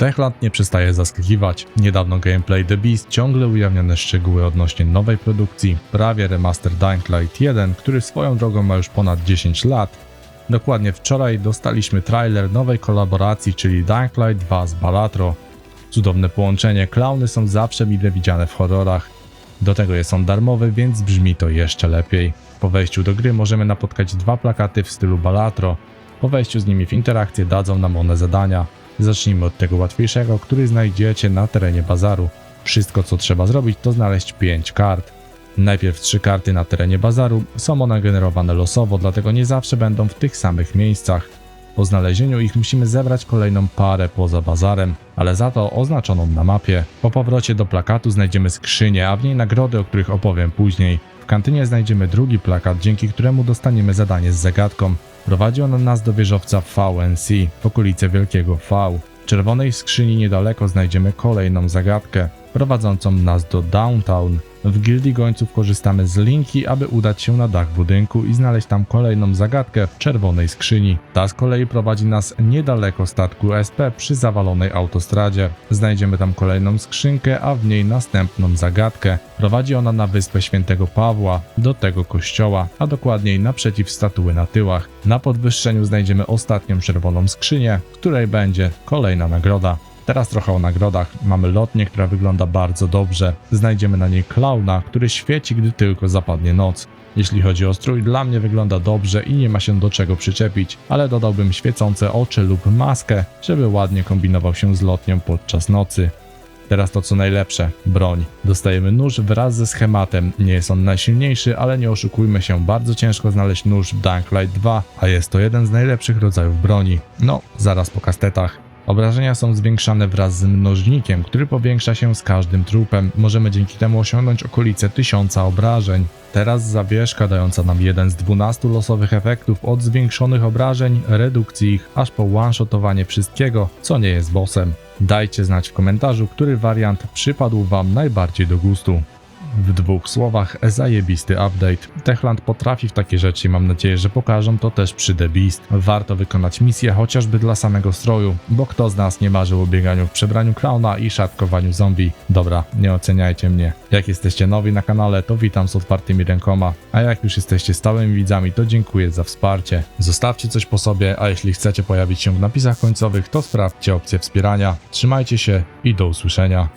Techland nie przestaje zaskakiwać. Niedawno gameplay The Beast ciągle ujawniane szczegóły odnośnie nowej produkcji, prawie remaster Dying Light 1, który swoją drogą ma już ponad 10 lat. Dokładnie wczoraj dostaliśmy trailer nowej kolaboracji, czyli Dying Light 2 z Balatro. Cudowne połączenie, klauny są zawsze mile widziane w horrorach. Do tego jest on darmowy, więc brzmi to jeszcze lepiej. Po wejściu do gry możemy napotkać dwa plakaty w stylu Balatro. Po wejściu z nimi w interakcję dadzą nam one zadania. Zacznijmy od tego łatwiejszego, który znajdziecie na terenie bazaru. Wszystko co trzeba zrobić to znaleźć 5 kart. Najpierw trzy karty na terenie bazaru, są one generowane losowo, dlatego nie zawsze będą w tych samych miejscach. Po znalezieniu ich musimy zebrać kolejną parę poza bazarem, ale za to oznaczoną na mapie. Po powrocie do plakatu znajdziemy skrzynię, a w niej nagrody, o których opowiem później. W kantynie znajdziemy drugi plakat, dzięki któremu dostaniemy zadanie z zagadką. Prowadzi on nas do wieżowca VNC w okolice Wielkiego V. W czerwonej skrzyni niedaleko znajdziemy kolejną zagadkę, prowadzącą nas do Downtown. W Gildii Gońców korzystamy z linki, aby udać się na dach budynku i znaleźć tam kolejną zagadkę w czerwonej skrzyni. Ta z kolei prowadzi nas niedaleko statku SP przy zawalonej autostradzie. Znajdziemy tam kolejną skrzynkę, a w niej następną zagadkę. Prowadzi ona na wyspę Świętego Pawła, do tego kościoła, a dokładniej naprzeciw statuły na tyłach. Na podwyższeniu znajdziemy ostatnią czerwoną skrzynię, w której będzie kolejna nagroda. Teraz trochę o nagrodach. Mamy lotnię, która wygląda bardzo dobrze. Znajdziemy na niej klauna, który świeci, gdy tylko zapadnie noc. Jeśli chodzi o strój, dla mnie wygląda dobrze i nie ma się do czego przyczepić, ale dodałbym świecące oczy lub maskę, żeby ładnie kombinował się z lotnią podczas nocy. Teraz to co najlepsze, broń. Dostajemy nóż wraz ze schematem. Nie jest on najsilniejszy, ale nie oszukujmy się, bardzo ciężko znaleźć nóż w Dying Light 2, a jest to jeden z najlepszych rodzajów broni. No, zaraz po kastetach. Obrażenia są zwiększane wraz z mnożnikiem, który powiększa się z każdym trupem. Możemy dzięki temu osiągnąć okolice 1000 obrażeń. Teraz zawieszka dająca nam jeden z 12 losowych efektów od zwiększonych obrażeń, redukcji ich, aż po one-shotowanie wszystkiego, co nie jest bossem. Dajcie znać w komentarzu, który wariant przypadł Wam najbardziej do gustu. W dwóch słowach, zajebisty update. Techland potrafi w takie rzeczy i mam nadzieję, że pokażą to też przy The Beast. Warto wykonać misję chociażby dla samego stroju, bo kto z nas nie marzył o bieganiu w przebraniu klauna i szatkowaniu zombie. Dobra, nie oceniajcie mnie. Jak jesteście nowi na kanale, to witam z otwartymi rękoma, a jak już jesteście stałymi widzami, to dziękuję za wsparcie. Zostawcie coś po sobie, a jeśli chcecie pojawić się w napisach końcowych, to sprawdźcie opcję wspierania. Trzymajcie się i do usłyszenia.